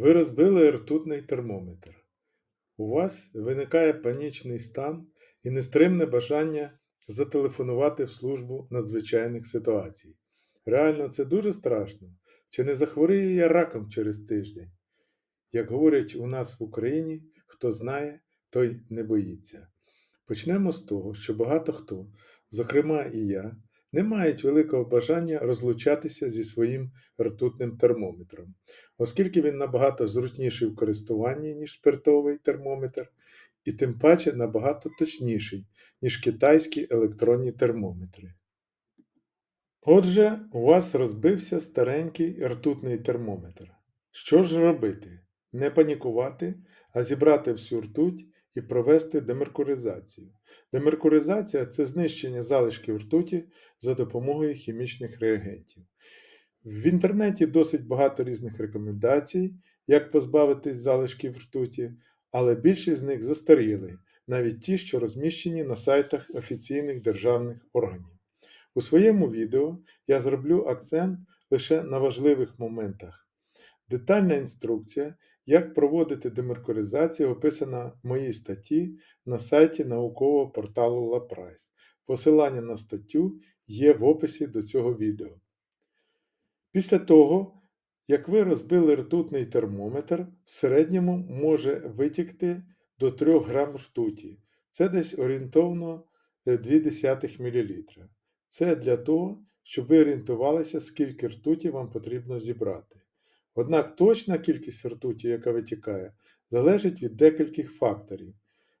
Ви розбили ртутний термометр. У вас виникає панічний стан і нестримне бажання зателефонувати в службу надзвичайних ситуацій. Реально, це дуже страшно. Чи не захворію я раком через тиждень? Як говорять у нас в Україні, хто знає, той не боїться. Почнемо з того, що багато хто, зокрема і я, не мають великого бажання розлучатися зі своїм ртутним термометром, оскільки він набагато зручніший в користуванні, ніж спиртовий термометр, і тим паче набагато точніший, ніж китайські електронні термометри. Отже, у вас розбився старенький ртутний термометр. Що ж робити? Не панікувати, а зібрати всю ртуть і провести демеркуризацію. Демеркуризація це знищення залишків ртуті за допомогою хімічних реагентів. В інтернеті досить багато різних рекомендацій, як позбавитись залишків ртуті, але більшість з них застаріли, навіть ті, що розміщені на сайтах офіційних державних органів. У своєму відео я зроблю акцент лише на важливих моментах. Детальна інструкція, як проводити демеркуризацію, описана в моїй статті на сайті наукового порталу LaPrice. Посилання на статтю є в описі до цього відео. Після того, як ви розбили ртутний термометр, в середньому може витікти до 3 грам ртуті. Це десь орієнтовно 0,2 мл. Це для того, щоб ви орієнтувалися, скільки ртуті вам потрібно зібрати. Однак точна кількість ртуті, яка витікає, залежить від декількох факторів,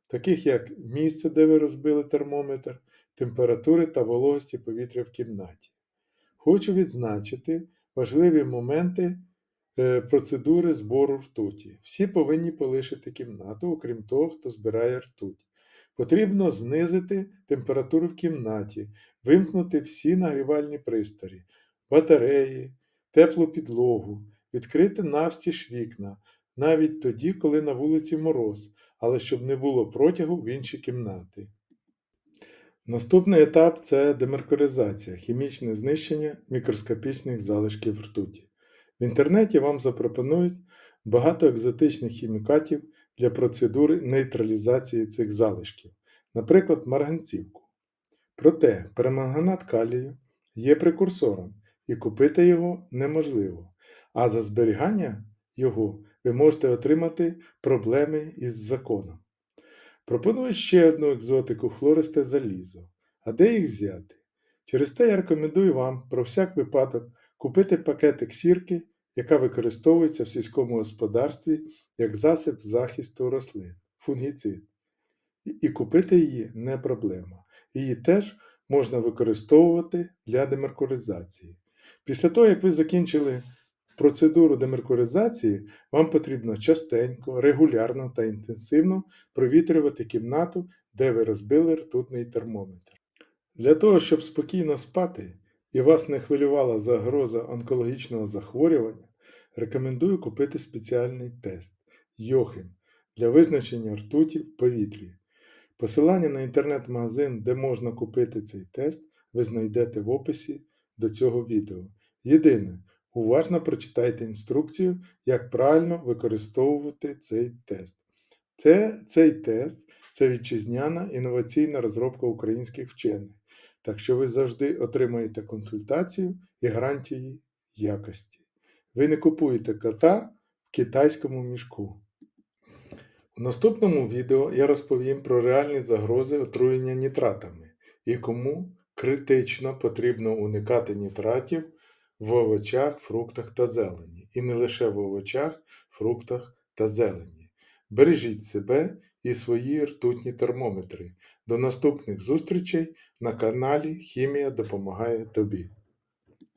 таких як місце, де ви розбили термометр, температури та вологості повітря в кімнаті. Хочу відзначити важливі моменти е, процедури збору ртуті. Всі повинні полишити кімнату, окрім того, хто збирає ртуть. Потрібно знизити температуру в кімнаті, вимкнути всі нагрівальні пристрої, батареї, теплу підлогу, відкрити навстіж вікна, навіть тоді, коли на вулиці мороз, але щоб не було протягу в інші кімнати. Наступний етап це демеркуризація, хімічне знищення мікроскопічних залишків ртуті. В інтернеті вам запропонують багато екзотичних хімікатів для процедури нейтралізації цих залишків, наприклад, марганцівку. Проте перманганат калію є прекурсором і купити його неможливо, а за зберігання його ви можете отримати проблеми із законом. Пропоную ще одну екзотику хлористе залізо. А де їх взяти? Через те я рекомендую вам про всяк випадок купити пакетик сірки, яка використовується в сільському господарстві як засіб захисту рослин, фунгіцид. І купити її не проблема. Її теж можна використовувати для демеркуризації. Після того, як ви закінчили процедуру демеркуризації, вам потрібно частенько, регулярно та інтенсивно провітрювати кімнату, де ви розбили ртутний термометр. Для того, щоб спокійно спати і вас не хвилювала загроза онкологічного захворювання, рекомендую купити спеціальний тест Йохим для визначення ртуті в повітрі. Посилання на інтернет-магазин, де можна купити цей тест, ви знайдете в описі до цього відео. Єдине, уважно прочитайте інструкцію, як правильно використовувати цей тест. Це, Цей тест це вітчизняна інноваційна розробка українських вчених, так що ви завжди отримаєте консультацію і гарантії якості. Ви не купуєте кота в китайському мішку. У наступному відео я розповім про реальні загрози отруєння нітратами і кому критично потрібно уникати нітратів в овочах, фруктах та зелені. І не лише в овочах, фруктах та зелені. Бережіть себе і свої ртутні термометри. До наступних зустрічей на каналі Хімія допомагає тобі.